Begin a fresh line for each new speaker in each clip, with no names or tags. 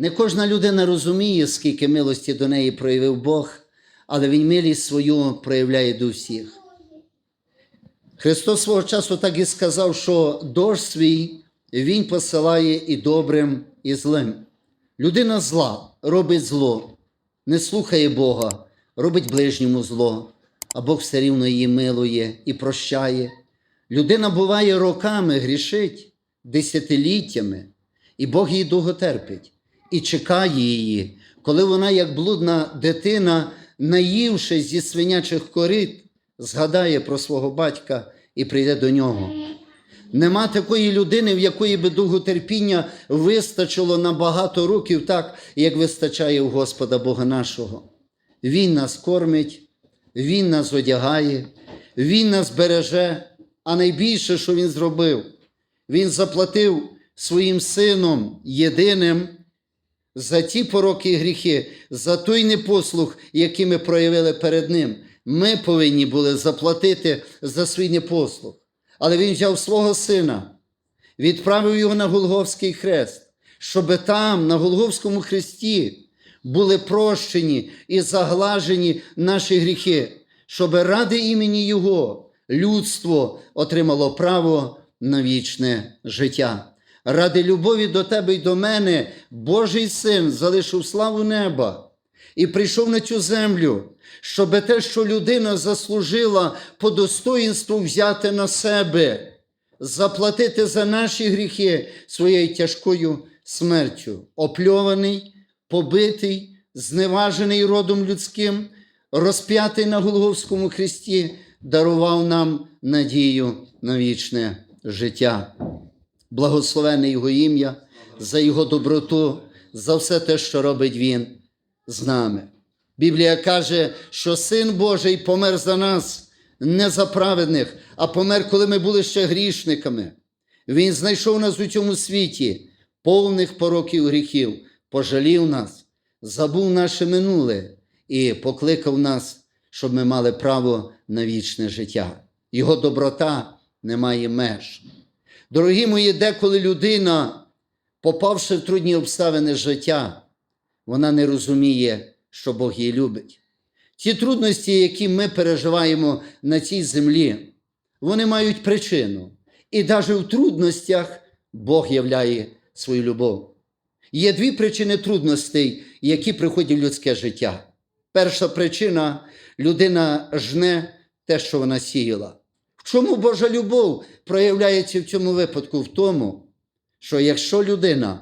Не кожна людина розуміє, скільки милості до неї проявив Бог, але Він милість свою проявляє до всіх. Христос свого часу так і сказав, що дощ свій Він посилає і добрим, і злим. Людина зла робить зло, не слухає Бога, робить ближньому зло, а Бог все рівно її милує і прощає. Людина буває роками грішить, десятиліттями, і Бог її довго терпить і чекає її, коли вона, як блудна дитина, наївшись зі свинячих корит, згадає про свого батька і прийде до нього. Нема такої людини, в якої би довготерпіння вистачило на багато років, так, як вистачає у Господа Бога нашого. Він нас кормить, Він нас одягає, Він нас береже, а найбільше, що Він зробив, Він заплатив своїм сином єдиним за ті пороки і гріхи, за той непослух, який ми проявили перед Ним. Ми повинні були заплатити за свій непослух. Але Він взяв свого сина, відправив його на Голговський хрест, щоб там, на Голговському хресті, були прощені і заглажені наші гріхи, щоб ради імені Його людство отримало право на вічне життя. Ради любові до тебе і до мене Божий син залишив славу неба і прийшов на цю землю, щоб те, що людина заслужила по достоїнству взяти на себе, заплатити за наші гріхи своєю тяжкою смертю, опльований, побитий, зневажений родом людським, розп'ятий на Голговському хресті, дарував нам надію на вічне життя. Благословене Його ім'я, за Його доброту, за все те, що робить Він з нами. Біблія каже, що Син Божий помер за нас, не за праведних, а помер, коли ми були ще грішниками. Він знайшов нас у цьому світі, повних пороків гріхів, пожалів нас, забув наше минуле і покликав нас, щоб ми мали право на вічне життя. Його доброта не має меж. Дорогі мої, деколи людина, попавши в трудні обставини життя, вона не розуміє, що Бог її любить. Ті трудності, які ми переживаємо на цій землі, вони мають причину. І навіть в трудностях Бог являє свою любов. Є дві причини трудностей, які приходять в людське життя. Перша причина людина жне те, що вона сіяла. Чому Божа любов проявляється в цьому випадку? В тому, що якщо людина,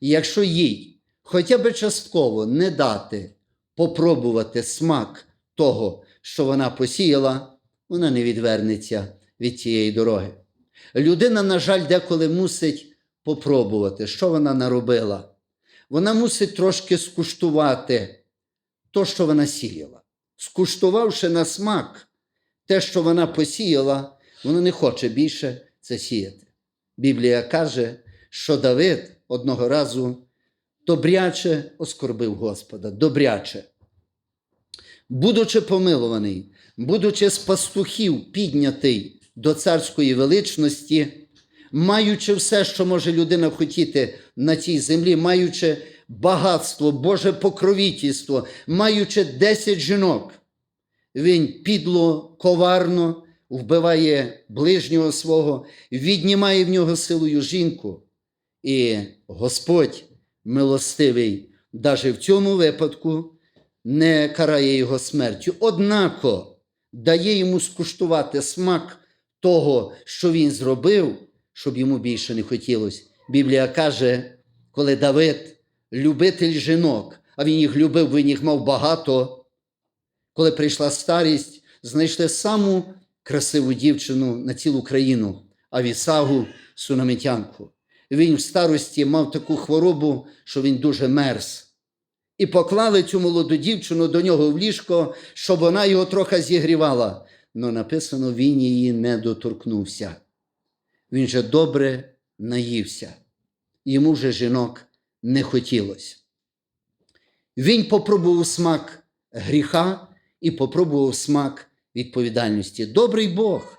якщо їй хоча б частково не дати попробувати смак того, що вона посіяла, вона не відвернеться від цієї дороги. Людина, на жаль, деколи мусить попробувати, що вона наробила. Вона мусить трошки скуштувати то, що вона сіяла. Скуштувавши на смак те, що вона посіяла, вона не хоче більше це сіяти. Біблія каже, що Давид одного разу добряче оскорбив Господа, добряче. Будучи помилуваний, будучи з пастухів піднятий до царської величності, маючи все, що може людина хотіти на цій землі, маючи багатство, Боже покровітельство, маючи 10 жінок, він підло, коварно вбиває ближнього свого, віднімає в нього силою жінку. І Господь милостивий, навіть в цьому випадку не карає його смертю. Однако дає йому скуштувати смак того, що він зробив, щоб йому більше не хотілося. Біблія каже, коли Давид, любитель жінок, а він їх любив, він їх мав багато. Коли прийшла старість, знайшли саму красиву дівчину на цілу країну, Авісагу, сунамитянку. Він в старості мав таку хворобу, що він дуже мерз. І поклали цю молоду дівчину до нього в ліжко, щоб вона його трохи зігрівала. Но написано, він її не доторкнувся. Він же добре наївся. Йому вже жінок не хотілося. Він попробував смак гріха і попробував смак відповідальності. Добрий Бог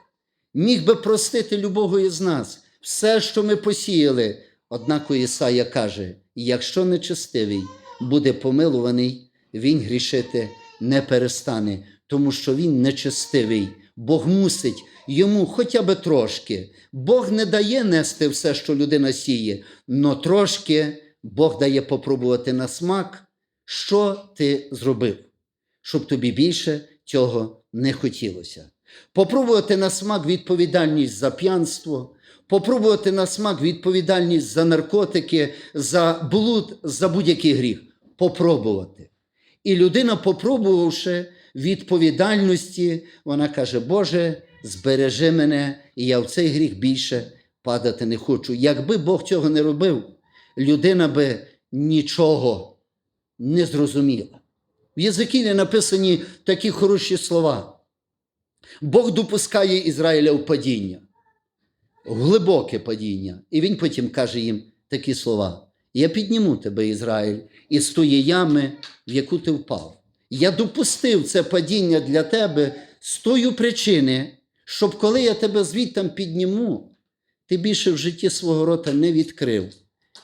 міг би простити любого із нас все, що ми посіяли, Однако Ісая каже: якщо нечестивий буде помилуваний, він грішити не перестане, тому що він нечестивий. Бог мусить йому хоча б трошки. Бог не дає нести все, що людина сіє, но трошки Бог дає попробувати на смак, що ти зробив, щоб тобі більше цього не хотілося. Попробувати на смак відповідальність за п'янство, попробувати на смак відповідальність за наркотики, за блуд, за будь-який гріх. Попробувати. І людина, попробувавши відповідальності, вона каже: Боже, збережи мене, і я в цей гріх більше падати не хочу. Якби Бог цього не робив, людина би нічого не зрозуміла. В Єзикілі написані такі хороші слова. Бог допускає Ізраїля в падіння, в глибоке падіння. І він потім каже їм такі слова: Я підніму тебе, Ізраїль, із тої ями, в яку ти впав. Я допустив це падіння для тебе з тої причини, щоб коли я тебе звідтам підніму, ти більше в житті свого рота не відкрив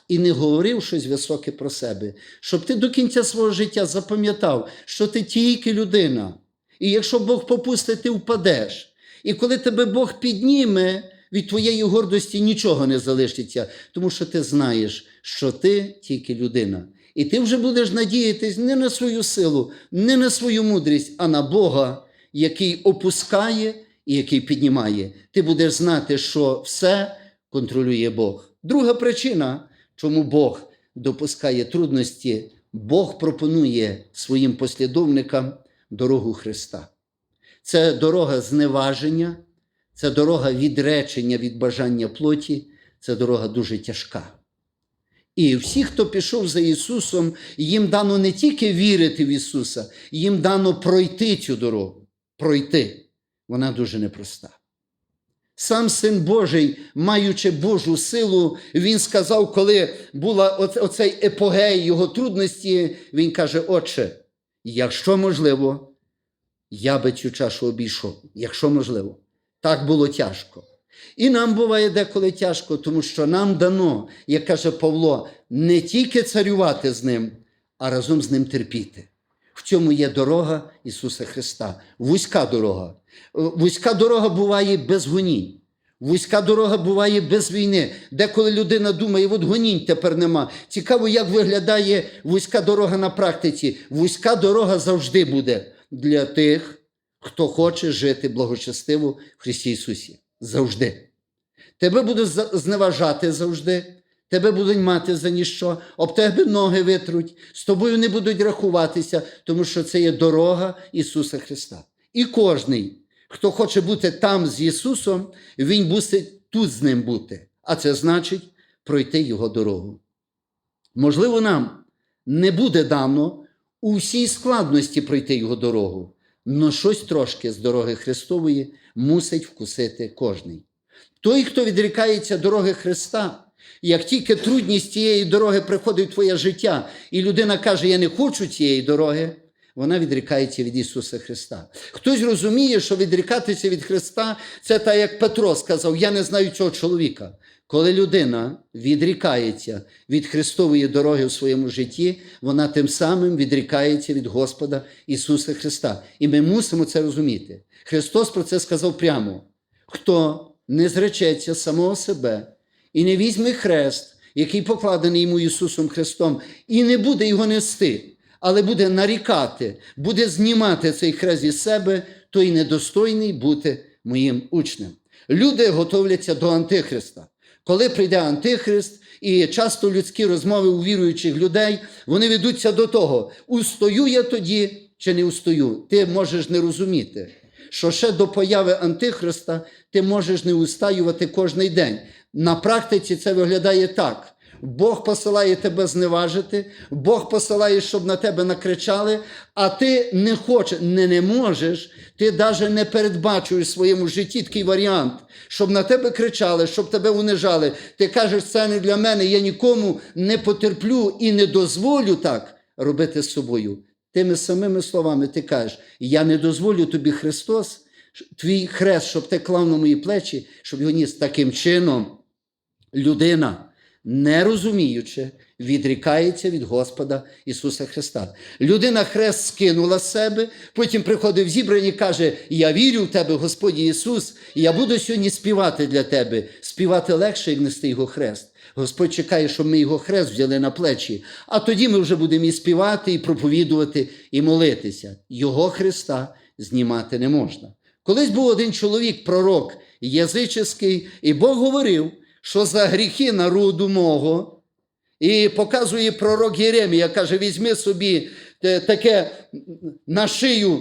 і не говорив щось високе про себе, щоб ти до кінця свого життя запам'ятав, що ти тільки людина. І якщо Бог попустить, ти впадеш. І коли тебе Бог підніме, від твоєї гордості нічого не залишиться, тому що ти знаєш, що ти тільки людина. І ти вже будеш надіятись не на свою силу, не на свою мудрість, а на Бога, який опускає і який піднімає. Ти будеш знати, що все контролює Бог. Друга причина, чому Бог допускає трудності, Бог пропонує своїм послідовникам дорогу Христа. Це дорога зневаження, це дорога відречення від бажання плоті, це дорога дуже тяжка. І всі, хто пішов за Ісусом, їм дано не тільки вірити в Ісуса, їм дано пройти цю дорогу. Пройти. Вона дуже непроста. Сам Син Божий, маючи Божу силу, Він сказав, коли була оцей епогей його трудності, Він каже: Отче, якщо можливо, я би цю чашу обійшов, якщо можливо. Так було тяжко. І нам буває деколи тяжко, тому що нам дано, як каже Павло, не тільки царювати з ним, а разом з ним терпіти. В цьому є дорога Ісуса Христа, вузька дорога. Вузька дорога буває без гонінь. Вузька дорога буває без війни. Деколи людина думає, от гонінь тепер нема. Цікаво, як виглядає вузька дорога на практиці. Вузька дорога завжди буде для тих, хто хоче жити благочестиво в Христі Ісусі. Завжди. Тебе будуть зневажати завжди, тебе будуть мати за ніщо, об тебе ноги витруть, з тобою не будуть рахуватися, тому що це є дорога Ісуса Христа. І кожний, хто хоче бути там з Ісусом, Він мусить тут з ним бути. А це значить пройти Його дорогу. Можливо, нам не буде дано у всій складності пройти Його дорогу, але щось трошки з дороги Христової мусить вкусити кожний. Той, хто відрікається дороги Христа, як тільки трудність цієї дороги приходить в твоє життя, і людина каже, я не хочу цієї дороги, вона відрікається від Ісуса Христа. Хтось розуміє, що відрікатися від Христа це так, як Петро сказав: Я не знаю цього чоловіка. Коли людина відрікається від Христової дороги в своєму житті, вона тим самим відрікається від Господа Ісуса Христа. І ми мусимо це розуміти. Христос про це сказав прямо: хто не зречеться самого себе і не візьме хрест, який покладений йому Ісусом Христом, і не буде його нести, але буде нарікати, буде знімати цей хрест із себе, той недостойний бути моїм учнем. Люди готовляться до Антихриста. Коли прийде Антихрист, і часто людські розмови у віруючих людей, вони ведуться до того, устою я тоді чи не устою. Ти можеш не розуміти, що ще до появи Антихриста ти можеш не устаювати кожний день. На практиці це виглядає так. Бог посилає тебе зневажити, Бог посилає, щоб на тебе накричали, а ти не хочеш, не не можеш, ти навіть не передбачуєш в своєму житті такий варіант, щоб на тебе кричали, щоб тебе унижали. Ти кажеш, це не для мене, я нікому не потерплю і не дозволю так робити з собою. Тими самими словами ти кажеш, я не дозволю тобі Христос, твій хрест, щоб ти клав на мої плечі, щоб його ніс таким чином. Людина не розуміючи, відрікається від Господа Ісуса Христа. Людина хрест скинула з себе, потім приходить в зібрання і каже: Я вірю в тебе, Господі Ісус, і я буду сьогодні співати для тебе. Співати легше, як нести його хрест. Господь чекає, щоб ми його хрест взяли на плечі, а тоді ми вже будемо і співати, і проповідувати, і молитися. Його Христа знімати не можна. Колись був один чоловік, пророк язичний, і Бог говорив, що за гріхи народу мого, і показує пророк Єремія, каже: візьми собі е, таке на шию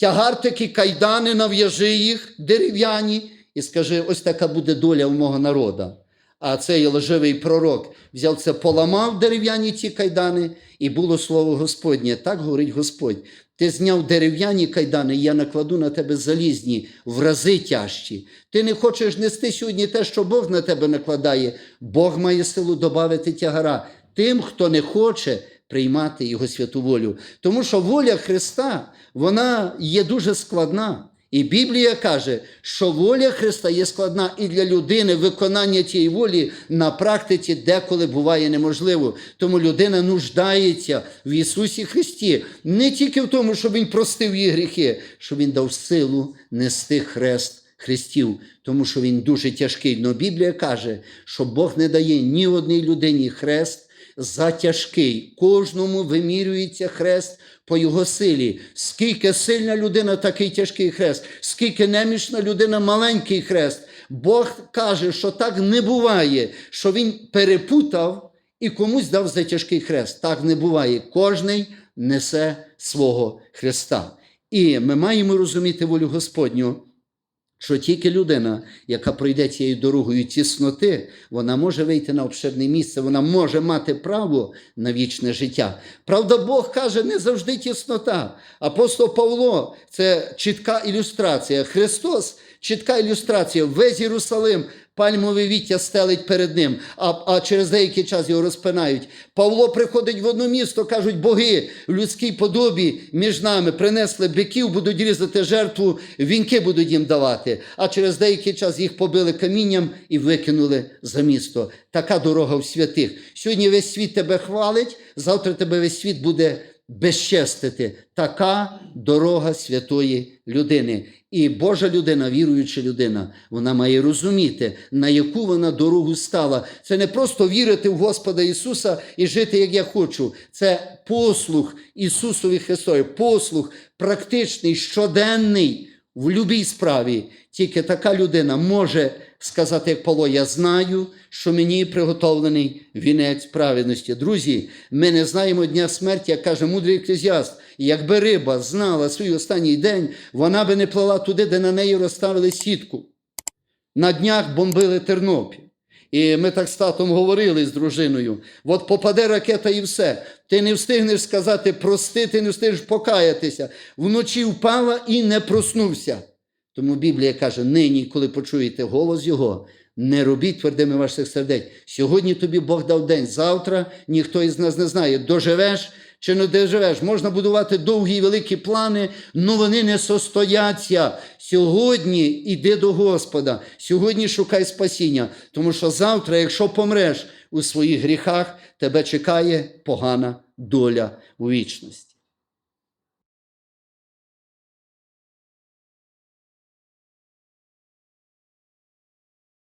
тягар такі кайдани, нав'яжи їх дерев'яні, і скажи: ось така буде доля у мого народа. А цей лживий пророк взяв це, поламав дерев'яні ті кайдани, і було слово Господнє. Так говорить Господь. Ти зняв дерев'яні кайдани, я накладу на тебе залізні, в рази тяжчі. Ти не хочеш нести сьогодні те, що Бог на тебе накладає. Бог має силу додати тягара тим, хто не хоче приймати Його святу волю. Тому що воля Христа, вона є дуже складна. І Біблія каже, що воля Христа є складна і для людини виконання тієї волі на практиці деколи буває неможливо. Тому людина нуждається в Ісусі Христі не тільки в тому, щоб Він простив її гріхи, щоб Він дав силу нести хрест Христів, тому що він дуже тяжкий. Но Біблія каже, що Бог не дає ні одній людині хрест затяжкий. Кожному вимірюється хрест по його силі. Скільки сильна людина, такий тяжкий хрест, скільки немічна людина, маленький хрест. Бог каже, що так не буває, що він перепутав і комусь дав за тяжкий хрест. Так не буває. Кожний несе свого хреста. І ми маємо розуміти волю Господню що тільки людина, яка пройде цією дорогою тісноти, вона може вийти на обширне місце, вона може мати право на вічне життя. Правда, Бог каже, не завжди тіснота. Апостол Павло це чітка ілюстрація. Христос чітка ілюстрація. Весь Єрусалим. Пальмове віття стелить перед ним, а, а через деякий час його розпинають. Павло приходить в одне місто, кажуть, боги в людській подобі між нами принесли биків, будуть різати жертву, вінки будуть їм давати. А через деякий час їх побили камінням і викинули за місто. Така дорога в святих. Сьогодні весь світ тебе хвалить, завтра тебе весь світ буде безчестити. Така дорога святої людини. І Божа людина, віруюча людина, вона має розуміти, на яку вона дорогу стала. Це не просто вірити в Господа Ісуса і жити, як я хочу. Це послух Ісусові Христові, послух практичний, щоденний в будь-якій справі. Тільки така людина може сказати, як Павло, я знаю, що мені приготовлений вінець праведності. Друзі, ми не знаємо дня смерті, як каже мудрий еклезіаст. Якби риба знала свій останній день, вона би не плила туди, де на неї розставили сітку. На днях бомбили Тернопіль. І ми так з татом говорили з дружиною: от попаде ракета і все. Ти не встигнеш сказати прости, ти не встигнеш покаятися. Вночі впала і не проснувся. Тому Біблія каже: нині, коли почуєте голос Його, не робіть твердими ваших сердець. Сьогодні тобі Бог дав день, завтра ніхто із нас не знає, доживеш чи не доживеш. Можна будувати довгі і великі плани, але вони не состояться. Сьогодні йди до Господа, сьогодні шукай спасіння, тому що завтра, якщо помреш у своїх гріхах, тебе чекає погана доля у вічності.